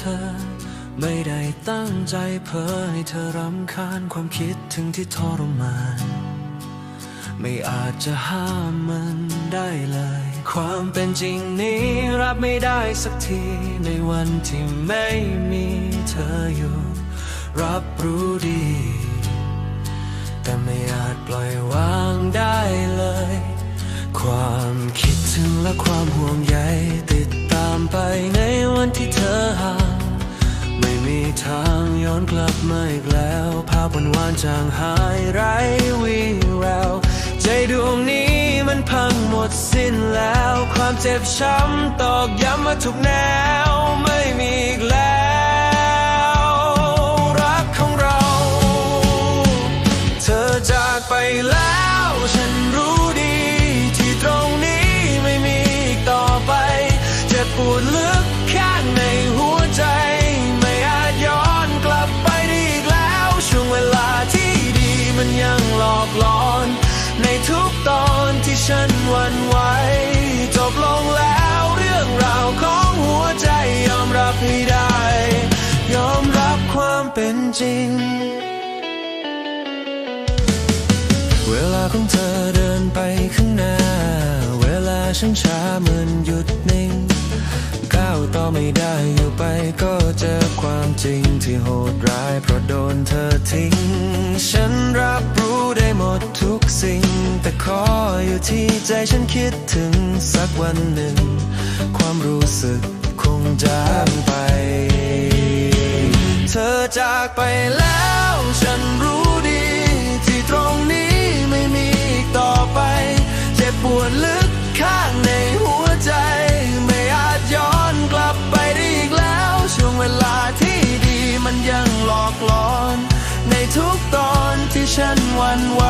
ธอ ไม่ได้ตั้งใจเพ้อให้เธอรำคาญความคิดถึงที่ทรมาน ไม่อาจจะห้ามมันได้เลย ความเป็นจริงนี้รับไม่ได้สักทีในวันที่ไม่มีเธออยู่ รับรู้ดี แต่ไม่อาจปล่อยวางได้เลย ความคิดถึงและความห่วงใย วันวานจางหายไร้วี่แวว ใจดวงนี้มันพังหมดสิ้นแล้ว ความเจ็บช้ำตอกย้ำมาทุกแนวไม่มีอีกแล้ว รักของเรา เธอจากไปแล้วฉัน ความเป็นจริง เวลาของเธอเดินไปข้างหน้า เวลาฉันช้าเหมือนหยุดนิ่ง ก้าวต่อไม่ได้อยู่ไปก็เจอความจริงที่โหดร้ายเพราะโดนเธอทิ้ง ฉันรับรู้ได้หมดทุกสิ่ง แต่ขออยู่ที่ใจฉันคิดถึงสักวันหนึ่ง ความรู้สึกคงจาง จากไปแล้วฉันรู้ดี ที่ตรงนี้ไม่มีอีกต่อไป เจ็บปวดลึกข้างในหัวใจ ไม่อาจย้อนกลับไปได้อีกแล้ว ช่วงเวลาที่ดีมันยังหลอกหลอน ในทุกตอนที่ฉันหวันไหว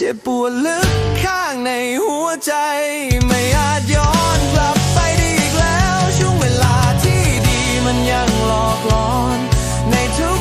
เจ็บปวดลึกข้างในหัวใจ ไม่อาจย้อนกลับไปได้อีกแล้ว ช่วงเวลาที่ดีมันยังหลอกหลอน ในทุก